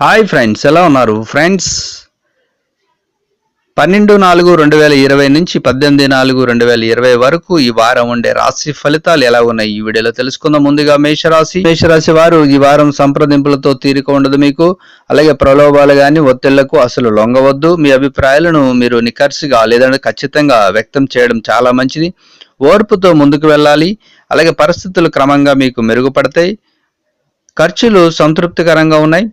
Hi friends ఎలా ఉన్నారు? Friends పన్నెండు నాలుగు రెండు వేల ఇరవై నుంచి పద్దెనిమిది నాలుగు రెండు వేల ఇరవై వరకు ఈ వారం ఉండే రాశి ఫలితాలు ఎలా ఉన్నాయి? ఈ వీడియోలో తెలుసుకుందాం ముందుగా మేషరాశి. మేషరాశి వారు ఈ వారం సంప్రదింపులతో తీరిక ఉండదు మీకు. అలాగే ప్రలోభాలు గాని ఒత్తిళ్ళకు అసలు లొంగవద్దు. మీ అభిప్రాయాలను మీరు నికర్సిగా లేదంటే ఖచ్చితంగా వ్యక్తం చేయడం చాలా మంచిది. ఓర్పుతో ముందుకు వెళ్ళాలి. అలాగే పరిస్థితులు క్రమంగా మీకు మెరుగుపడతాయి. ఖర్చులు సంతృప్తికరంగా ఉన్నాయి.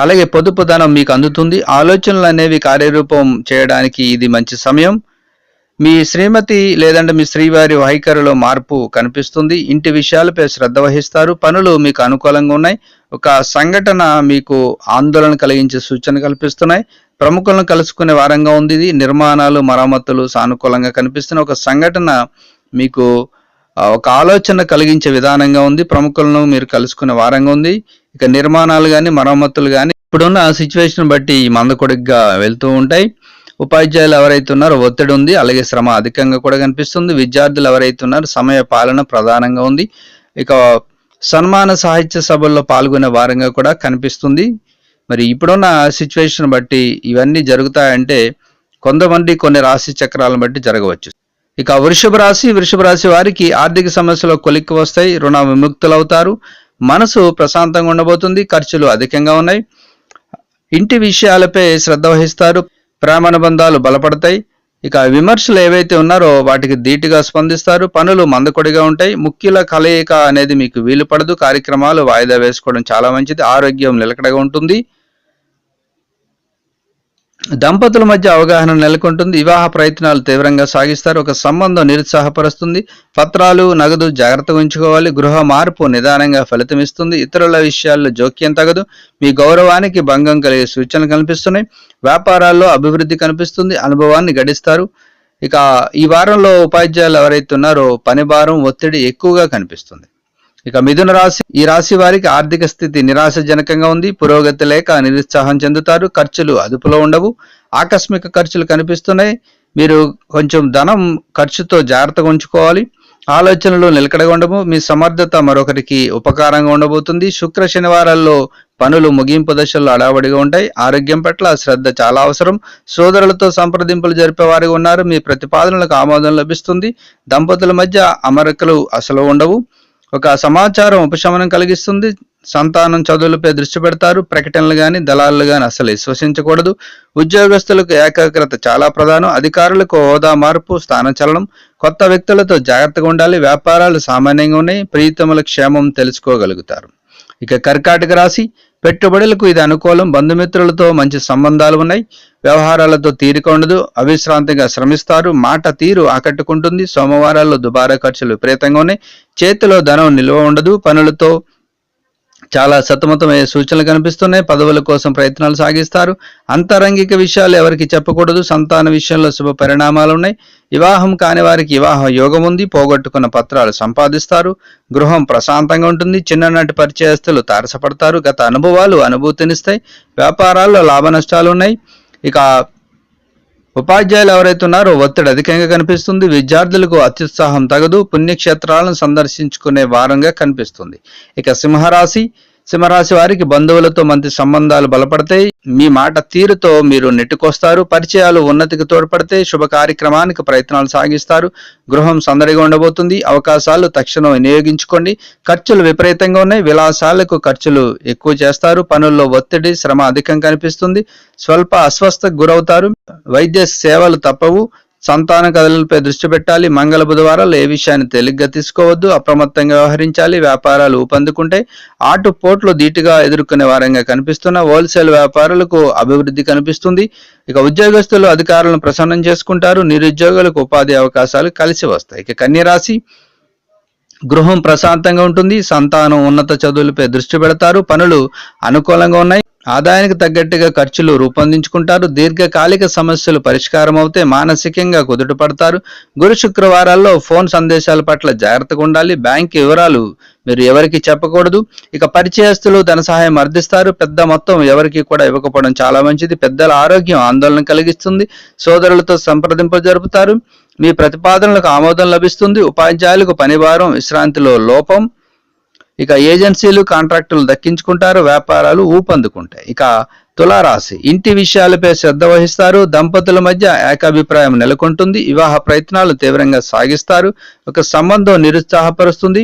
అలాగే పొదుపు ధనం మీకు అందుతుంది. ఆలోచనలు అనేవి కార్యరూపం చేయడానికి ఇది మంచి సమయం. మీ శ్రీమతి లేదంటే మీ శ్రీవారి వైఖరిలో మార్పు కనిపిస్తుంది. ఇంటి విషయాలపై శ్రద్ధ వహిస్తారు. పనులు మీకు అనుకూలంగా ఉన్నాయి. ఒక సంఘటన మీకు ఆందోళన కలిగించే సూచన కల్పిస్తున్నాయి. ప్రముఖులను కలుసుకునే వారంగా ఉంది ఇది. నిర్మాణాలు మరమ్మతులు సానుకూలంగా కనిపిస్తున్నాయి. ఒక సంఘటన మీకు ఒక ఆలోచన కలిగించే విధానంగా ఉంది. ప్రముఖులను మీరు కలుసుకునే వారంగా ఉంది. ఇక నిర్మాణాలు కానీ మరమ్మతులు కానీ ఇప్పుడున్న సిచ్యువేషన్ బట్టి ఈ మందకొడిగా వెళ్తూ ఉంటాయి. ఉపాధ్యాయులు ఎవరైతే ఉన్నారో ఒత్తిడి ఉంది. అలాగే శ్రమ అధికంగా కూడా కనిపిస్తుంది. విద్యార్థులు ఎవరైతే ఉన్నారో సమయ పాలన ప్రధానంగా ఉంది. ఇక సన్మాన సాహిత్య సభల్లో పాల్గొనే వారంగా కూడా కనిపిస్తుంది. మరి ఇప్పుడున్న సిచ్యువేషన్ బట్టి ఇవన్నీ జరుగుతాయంటే కొంతమంది కొన్ని రాశి చక్రాలను బట్టి జరగవచ్చు. ఇక వృషభ రాశి వృషభ రాశి వారికి ఆర్థిక సమస్యలు కొలిక్కి వస్తాయి రుణ విముక్తులవుతారు. మనసు ప్రశాంతంగా ఉండబోతుంది ఖర్చులు అధికంగా ఉన్నాయి. ఇంటి విషయాలపై శ్రద్ధ వహిస్తారు ప్రేమానుబంధాలు బలపడతాయి. ఇక విమర్శలు ఏవైతే ఉన్నారో వాటికి ధీటుగా స్పందిస్తారు పనులు మందకొడిగా ఉంటాయి. ముఖ్యుల కలయిక అనేది మీకు వీలు పడదు కార్యక్రమాలు వాయిదా వేసుకోవడం చాలా మంచిది ఆరోగ్యం నిలకడగా ఉంటుంది. దంపతుల మధ్య అవగాహన నెలకొంటుంది. వివాహ ప్రయత్నాలు తీవ్రంగా సాగిస్తారు. ఒక సంబంధం నిరుత్సాహపరుస్తుంది. పత్రాలు నగదు జాగ్రత్తగా ఉంచుకోవాలి. గృహ మార్పు నిదానంగా ఫలితమిస్తుంది ఇతరుల విషయాల్లో జోక్యం తగదు. మీ గౌరవానికి భంగం కలిగే సూచనలు కనిపిస్తున్నాయి. వ్యాపారాల్లో అభివృద్ధి కనిపిస్తుంది. అనుభవాన్ని గడిస్తారు. ఇక ఈ వారంలో ఉపాధ్యాయులు ఎవరైతే ఉన్నారో పని భారం ఒత్తిడి ఎక్కువగా కనిపిస్తుంది. ఇక మిథున రాశి ఈ రాశి వారికి ఆర్థిక స్థితి నిరాశజనకంగా ఉంది. పురోగతి లేక నిరుత్సాహం చెందుతారు. ఖర్చులు అదుపులో ఉండవు. ఆకస్మిక ఖర్చులు కనిపిస్తున్నాయి. మీరు కొంచెం ధనం ఖర్చుతో జాగ్రత్తగా ఉంచుకోవాలి. ఆలోచనలు నిలకడగా ఉండవు. మీ సమర్థత మరొకరికి ఉపకారంగా ఉండబోతుంది. శుక్ర శనివారాల్లో పనులు ముగింపు దశల్లో అడావడిగా ఉంటాయి. ఆరోగ్యం పట్ల శ్రద్ధ చాలా అవసరం. సోదరులతో సంప్రదింపులు జరిపేవారిగా ఉన్నారు. మీ ప్రతిపాదనలకు ఆమోదం లభిస్తుంది. దంపతుల మధ్య అమరికలు అసలు ఉండవు. ఒక సమాచారం ఉపశమనం కలిగిస్తుంది. సంతానం చదువులపై దృష్టి పెడతారు. ప్రకటనలు కానీ దళాలు కానీ అసలు విశ్వసించకూడదు. ఉద్యోగస్తులకు ఏకాగ్రత చాలా ప్రధానం. అధికారులకు హోదా మార్పు స్థానచలనం కొత్త వ్యక్తులతో జాగ్రత్తగా ఉండాలి. వ్యాపారాలు సామాన్యంగా ఉన్నాయి. ప్రీతముల క్షేమం తెలుసుకోగలుగుతారు. ఇక కర్కాటక రాశి పెట్టుబడులకు ఇది అనుకూలం. బంధుమిత్రులతో మంచి సంబంధాలు ఉన్నాయి. వ్యవహారాలతో తీరిక ఉండదు. అవిశ్రాంతిగా శ్రమిస్తారు. మాట తీరు ఆకట్టుకుంటుంది. సోమవారాల్లో దుబారా ఖర్చులు విపరీతంగా ఉన్నాయి. చేతిలో ధనం నిల్వ ఉండదు. పనులతో చాలా సతమతమయ్యే సూచనలు కనిపిస్తున్నాయి. పదవుల కోసం ప్రయత్నాలు సాగిస్తారు. అంతరంగిక విషయాలు ఎవరికి చెప్పకూడదు. సంతాన విషయంలో శుభ పరిణామాలు ఉన్నాయి వివాహం కాని వారికి వివాహ యోగం ఉంది పోగొట్టుకున్న పత్రాలు సంపాదిస్తారు. గృహం ప్రశాంతంగా ఉంటుంది. చిన్ననాటి పరిచయస్తులు తారసపడతారు. గత అనుభవాలు అనుభూతినిస్తాయి. వ్యాపారాల్లో లాభ నష్టాలు ఉన్నాయి ఇక ఉపాధ్యాయులు ఎవరైతే ఉన్నారో ఒత్తిడి అధికంగా కనిపిస్తుంది విద్యార్థులకు అత్యుత్సాహం తగదు పుణ్యక్షేత్రాలను సందర్శించుకునే వారంగా కనిపిస్తుంది. ఇక సింహరాశి సింహరాశి వారికి బంధువులతో మంచి సంబంధాలు బలపడతాయి. మీ మాట తీరుతో మీరు నెట్టుకొస్తారు. పరిచయాలు ఉన్నతికి తోడ్పడితే శుభ కార్యక్రమానికి ప్రయత్నాలు సాగిస్తారు. గృహం సందడిగా ఉండబోతుంది. అవకాశాలు తక్షణం వినియోగించుకోండి. ఖర్చులు విపరీతంగా ఉన్నాయి. విలాసాలకు ఖర్చులు ఎక్కువ చేస్తారు. పనుల్లో ఒత్తిడి శ్రమ అధికం కనిపిస్తుంది. స్వల్ప అస్వస్థకు గురవుతారు. వైద్య సేవలు తప్పవు. సంతాన కథలపై దృష్టి పెట్టాలి. మంగళ బుధవారాలు ఏ విషయాన్ని తేలిగ్గా తీసుకోవద్దు. అప్రమత్తంగా వ్యవహరించాలి. వ్యాపారాలు ఊపందుకుంటాయి. ఆటు పోట్లు ధీటుగా ఎదుర్కొనే వారంగా కనిపిస్తున్న హోల్సేల్ వ్యాపారులకు అభివృద్ధి కనిపిస్తుంది. ఇక ఉద్యోగస్తులు అధికారులను ప్రసన్నం చేసుకుంటారు. నిరుద్యోగులకు ఉపాధి అవకాశాలు కలిసి వస్తాయి. ఇక కన్యరాశి గృహం ప్రశాంతంగా ఉంటుంది. సంతానం ఉన్నత చదువులపై దృష్టి పెడతారు. పనులు అనుకూలంగా ఉన్నాయి. ఆదాయానికి తగ్గట్టుగా ఖర్చులు రూపొందించుకుంటారు. దీర్ఘకాలిక సమస్యలు పరిష్కారం అవుతే మానసికంగా కుదుటపడతారు. గురు శుక్రవారాల్లో ఫోన్ సందేశాల పట్ల జాగ్రత్తగా ఉండాలి. బ్యాంక్ వివరాలు మీరు ఎవరికి చెప్పకూడదు. ఇక పరిచయస్తులు ధన సహాయం అర్థిస్తారు పెద్ద మొత్తం ఎవరికి కూడా ఇవ్వకపోవడం చాలా మంచిది. పెద్దల ఆరోగ్యం ఆందోళన కలిగిస్తుంది. సోదరులతో సంప్రదింపులు జరుపుతారు. మీ ప్రతిపాదనలకు ఆమోదం లభిస్తుంది. ఉపాధ్యాయులకు పనిభారం విశ్రాంతిలో లోపం ఇక ఏజెన్సీలు కాంట్రాక్టులు దక్కించుకుంటారు వ్యాపారాలు ఊపందుకుంటాయి. ఇక తులారాశి ఇంటి విషయాలపై శ్రద్ధ వహిస్తారు దంపతుల మధ్య ఏకాభిప్రాయం నెలకొంటుంది వివాహ ప్రయత్నాలు తీవ్రంగా సాగిస్తారు ఒక సంబంధం నిరుత్సాహపరుస్తుంది.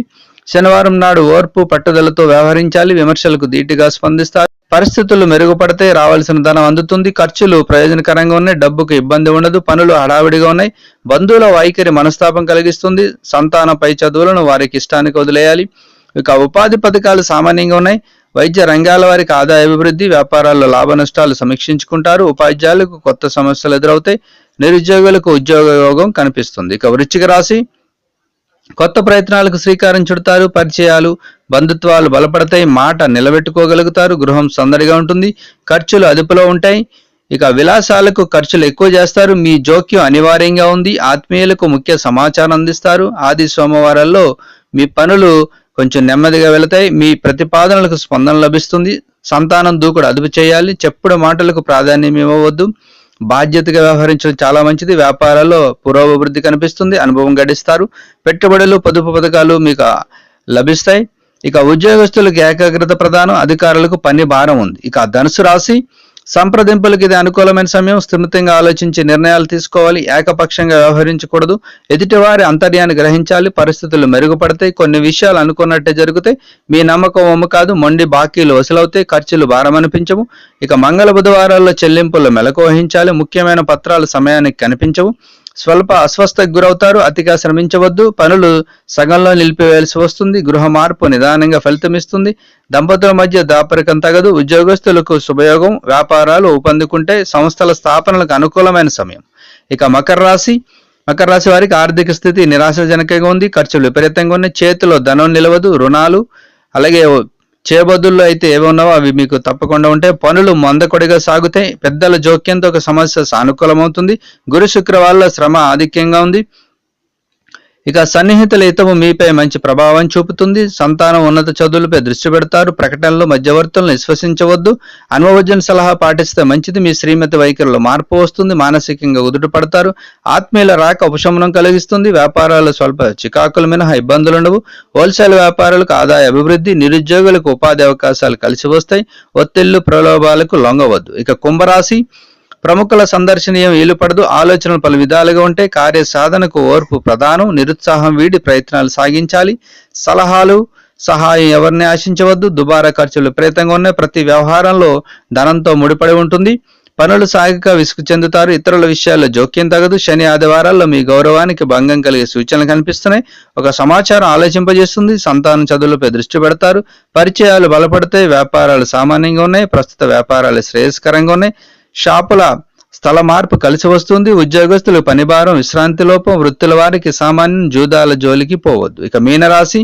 శనివారం నాడు ఓర్పు పట్టుదలతో వ్యవహరించాలి విమర్శలకు ధీటుగా స్పందిస్తారు. పరిస్థితులు మెరుగుపడితే రావాల్సిన ధనం అందుతుంది ఖర్చులు ప్రయోజనకరంగా ఉన్నాయి డబ్బుకు ఇబ్బంది ఉండదు పనులు హడావిడిగా ఉన్నాయి. బంధువుల వైఖరి మనస్తాపం కలిగిస్తుంది సంతాన పై చదువులను వారికి ఇష్టానికి వదిలేయాలి. ఇక ఉపాధి పథకాలు సామాన్యంగా ఉన్నాయి. వైద్య రంగాల వారికి ఆదాయ అభివృద్ధి వ్యాపారాల్లో లాభ నష్టాలు సమీక్షించుకుంటారు. ఉపాధ్యాయులకు కొత్త సమస్యలు ఎదురవుతాయి. నిరుద్యోగులకు ఉద్యోగ యోగం కనిపిస్తుంది. ఇక వృశ్చిక రాశి కొత్త ప్రయత్నాలకు శ్రీకారం చుడతారు. పరిచయాలు బంధుత్వాలు బలపడతాయి. మాట నిలబెట్టుకోగలుగుతారు. గృహం సందడిగా ఉంటుంది. ఖర్చులు అదుపులో ఉంటాయి. ఇక విలాసాలకు ఖర్చులు ఎక్కువ చేస్తారు. మీ జోక్యం అనివార్యంగా ఉంది. ఆత్మీయులకు ముఖ్య సమాచారం అందిస్తారు. ఆది సోమవారాల్లో మీ పనులు కొంచెం నెమ్మదిగా వెళతాయి. మీ ప్రతిపాదనలకు స్పందన లభిస్తుంది. సంతానం దూకుడు అదుపు చేయాలి. చెప్పుడు మాటలకు ప్రాధాన్యం ఇవ్వవద్దు. బాధ్యతగా వ్యవహరించడం చాలా మంచిది. వ్యాపారాల్లో పురోభివృద్ధి కనిపిస్తుంది. అనుభవం గడిస్తారు. పెట్టుబడులు పొదుపు పథకాలు మీకు లభిస్తాయి. ఇక ఉద్యోగస్తులకు ఏకాగ్రత ప్రధానం. అధికారులకు పని భారం ఉంది. ఇక ధనుసు రాశి సంప్రదింపులకు ఇది అనుకూలమైన సమయం. స్థిమితంగా ఆలోచించి నిర్ణయాలు తీసుకోవాలి. ఏకపక్షంగా వ్యవహరించకూడదు. ఎదుటివారి అంతర్యాన్ని గ్రహించాలి. పరిస్థితులు మెరుగుపడతాయి. కొన్ని విషయాలు అనుకున్నట్టే జరుగుతాయి. మీ నమ్మకం ఒమ్ము కాదు. మొండి బాకీలు వసూలవుతాయి. ఖర్చులు భారం అనిపించవు ఇక మంగళ బుధవారాల్లో చెల్లింపులు మెలకు వహించాలి. ముఖ్యమైన పత్రాలు సమయానికి కనిపించవు. స్వల్ప అస్వస్థకు గురవుతారు అతిగా శ్రమించవద్దు. పనులు సగంలో నిలిపివేయాల్సి వస్తుంది. గృహ మార్పు నిదానంగా ఫలితమిస్తుంది. దంపతుల మధ్య దాపరికం తగదు. ఉద్యోగస్తులకు శుభయోగం. వ్యాపారాలు ఊపందుకుంటే సంస్థల స్థాపనలకు అనుకూలమైన సమయం. ఇక మకర రాశి. మకర రాశి వారికి ఆర్థిక స్థితి నిరాశజనకంగా ఉంది. ఖర్చులు విపరీతంగా ఉన్నాయి. చేతిలో ధనం నిలవదు. రుణాలు. అలాగే చేబదుల్లో అయితే ఏమున్నావో అవి మీకు తప్పకుండా ఉంటాయి పనులు మందకొడిగా సాగుతాయి. పెద్దల జోక్యంతో ఒక సమస్య సానుకూలమవుతుంది. గురు శుక్రవారాల శ్రమ ఆధిక్యంగా ఉంది. ఇక సన్నిహితుల హితము మీపై మంచి ప్రభావం చూపుతుంది. సంతానం ఉన్నత చదువులపై దృష్టి పెడతారు. ప్రకటనలు మధ్యవర్తులను విశ్వసించవద్దు. అనుభవజ్ఞ సలహా పాటిస్తే మంచిది. మీ శ్రీమతి వైఖరిలో మార్పు వస్తుంది. మానసికంగా ఉదుట పడతారు. ఆత్మీయుల రాక ఉపశమనం కలిగిస్తుంది. వ్యాపారాలు స్వల్ప చికాకులు మినహా ఇబ్బందులు ఉండవు. హోల్సేల్ వ్యాపారులకు ఆదాయ అభివృద్ధి నిరుద్యోగులకు ఉపాధి అవకాశాలు కలిసి వస్తాయి. ఒత్తిళ్ళు ప్రలోభాలకు లొంగవద్దు. ఇక కుంభరాశి ప్రముఖుల సందర్శనీయం వీలు ఆలోచనలు పలు విధాలుగా ఉంటే కార్య సాధనకు ఓర్పు ప్రధానం నిరుత్సాహం వీడి ప్రయత్నాలు సాగించాలి. సలహాలు సహాయం ఎవరిని ఆశించవద్దు దుబారా ఖర్చులు విపరీతంగా ఉన్నాయి ప్రతి వ్యవహారంలో ధనంతో ముడిపడి ఉంటుంది. పనులు సాగక విసుగు చెందుతారు ఇతరుల విషయాల్లో జోక్యం తగదు. శని ఆదివారాల్లో మీ గౌరవానికి భంగం కలిగే సూచనలు కనిపిస్తున్నాయి. ఒక సమాచారం ఆలోచింపజేస్తుంది సంతానం చదువులపై దృష్టి పెడతారు. పరిచయాలు బలపడతాయి వ్యాపారాలు సామాన్యంగా ఉన్నాయి ప్రస్తుత వ్యాపారాలు శ్రేయస్కరంగా ఉన్నాయి. షాపుల స్థల మార్పు కలిసి వస్తుంది. ఉద్యోగస్తులు పనిభారం విశ్రాంతి లోపం వృత్తుల వారికి సామాన్యం జూదాల జోలికి పోవద్దు. ఇక మీనరాశి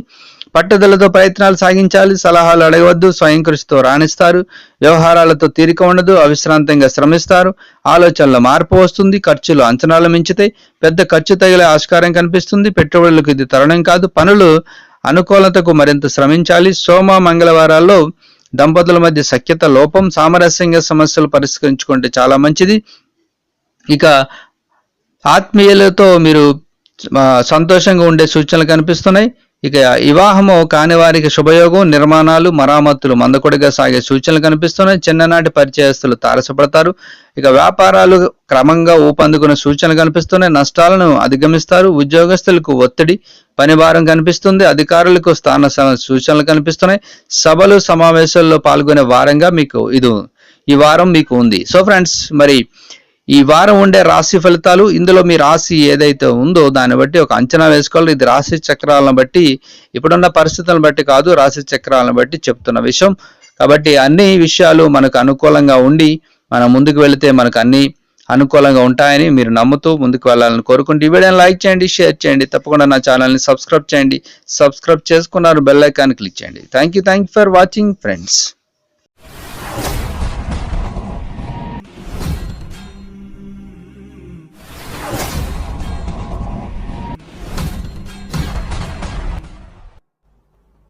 పట్టుదలతో ప్రయత్నాలు సాగించాలి. సలహాలు అడగవద్దు. స్వయం కృషితో రాణిస్తారు. వ్యవహారాలతో తీరిక ఉండదు. అవిశ్రాంతంగా శ్రమిస్తారు. ఆలోచనల మార్పు వస్తుంది. ఖర్చులు అంచనాలు మించితే పెద్ద ఖర్చు తగిలే ఆస్కారం కనిపిస్తుంది. పెట్టుబడులకు ఇది తరుణం కాదు. పనులు అనుకూలతకు మరింత శ్రమించాలి. సోమ మంగళవారాల్లో దంపతుల మధ్య సఖ్యత లోపం సామరస్యంగా సమస్యలు పరిష్కరించుకుంటే చాలా మంచిది. ఇక ఆత్మీయులతో మీరు సంతోషంగా ఉండే సూచనలు కనిపిస్తున్నాయి. ఇక వివాహము కాని వారికి శుభయోగం నిర్మాణాలు మరామత్తులు మందకొడిగా సాగే సూచనలు కనిపిస్తున్నాయి. చిన్ననాటి పరిచయస్తులు తారసపడతారు. ఇక వ్యాపారాలు క్రమంగా ఊపందుకునే సూచనలు కనిపిస్తున్నాయి. నష్టాలను అధిగమిస్తారు. ఉద్యోగస్తులకు ఒత్తిడి పనిభారం కనిపిస్తుంది. అధికారులకు స్థాన సూచనలు కనిపిస్తున్నాయి. సభలు సమావేశాల్లో పాల్గొనే వారంగా మీకు ఇది ఈ వారం మీకు ఉంది. సో ఫ్రెండ్స్ మరి ఈ వారం ఉండే రాశి ఫలితాలు ఇందులో మీ రాశి ఏదైతే ఉందో దాన్ని బట్టి ఒక అంచనా వేసుకోవాలి. ఇది రాశి చక్రాలను బట్టి ఇప్పుడున్న పరిస్థితులను బట్టి కాదు రాశి చక్రాలను బట్టి చెప్తున్న విషయం. కాబట్టి అన్ని విషయాలు మనకు అనుకూలంగా ఉండి మనం ముందుకు వెళితే మనకు అన్ని అనుకూలంగా ఉంటాయని మీరు నమ్ముతూ ముందుకు వెళ్ళాలని కోరుకుంటూ ఈ వీడియోని లైక్ చేయండి షేర్ చేయండి తప్పకుండా నా ఛానల్ని సబ్స్క్రైబ్ చేయండి. సబ్స్క్రైబ్ చేసుకున్నారు బెల్ ఐకాన్ క్లిక్ చేయండి. Thank you thank you for watching friends.